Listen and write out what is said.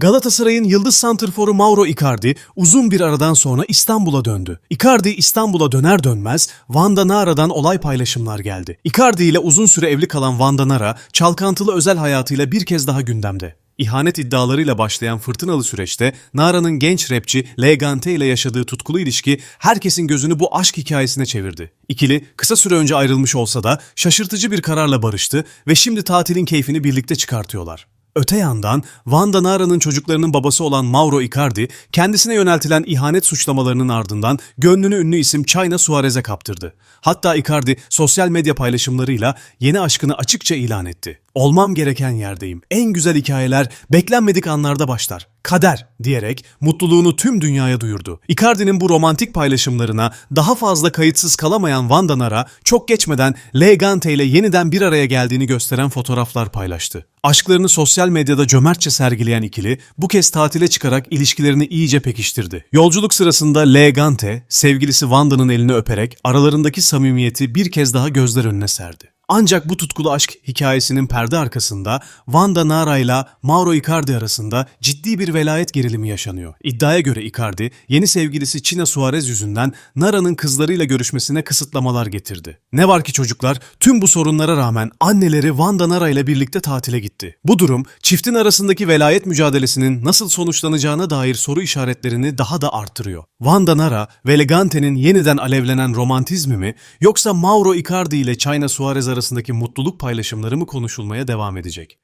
Galatasaray'ın yıldız santrforu Mauro Icardi uzun bir aradan sonra İstanbul'a döndü. Icardi İstanbul'a döner dönmez Vanda Nara'dan olay paylaşımlar geldi. Icardi ile uzun süre evli kalan Vanda Nara, çalkantılı özel hayatıyla bir kez daha gündemde. İhanet iddialarıyla başlayan fırtınalı süreçte Nara'nın genç rapçi Legante ile yaşadığı tutkulu ilişki herkesin gözünü bu aşk hikayesine çevirdi. İkili kısa süre önce ayrılmış olsa da şaşırtıcı bir kararla barıştı ve şimdi tatilin keyfini birlikte çıkartıyorlar. Öte yandan Vanda Nara'nın çocuklarının babası olan Mauro Icardi kendisine yöneltilen ihanet suçlamalarının ardından gönlünü ünlü isim China Suarez'e kaptırdı. Hatta Icardi sosyal medya paylaşımlarıyla yeni aşkını açıkça ilan etti. Olmam gereken yerdeyim. En güzel hikayeler beklenmedik anlarda başlar. Kader diyerek mutluluğunu tüm dünyaya duyurdu. Icardi'nin bu romantik paylaşımlarına daha fazla kayıtsız kalamayan Vanda Nara çok geçmeden Legante ile yeniden bir araya geldiğini gösteren fotoğraflar paylaştı. Aşklarını sosyal medyada cömertçe sergileyen ikili bu kez tatile çıkarak ilişkilerini iyice pekiştirdi. Yolculuk sırasında Legante sevgilisi Vanda'nın elini öperek aralarındaki samimiyeti bir kez daha gözler önüne serdi. Ancak bu tutkulu aşk hikayesinin perde arkasında Vanda Nara ile Mauro Icardi arasında ciddi bir velayet gerilimi yaşanıyor. İddiaya göre Icardi, yeni sevgilisi China Suarez yüzünden Nara'nın kızlarıyla görüşmesine kısıtlamalar getirdi. Ne var ki çocuklar tüm bu sorunlara rağmen anneleri Vanda Nara ile birlikte tatile gitti. Bu durum çiftin arasındaki velayet mücadelesinin nasıl sonuçlanacağına dair soru işaretlerini daha da arttırıyor. Vanda Nara ve Legante'nin yeniden alevlenen romantizmi mi yoksa Mauro Icardi ile China Suarez arasındaki mutluluk paylaşımları mı konuşulmaya devam edecek?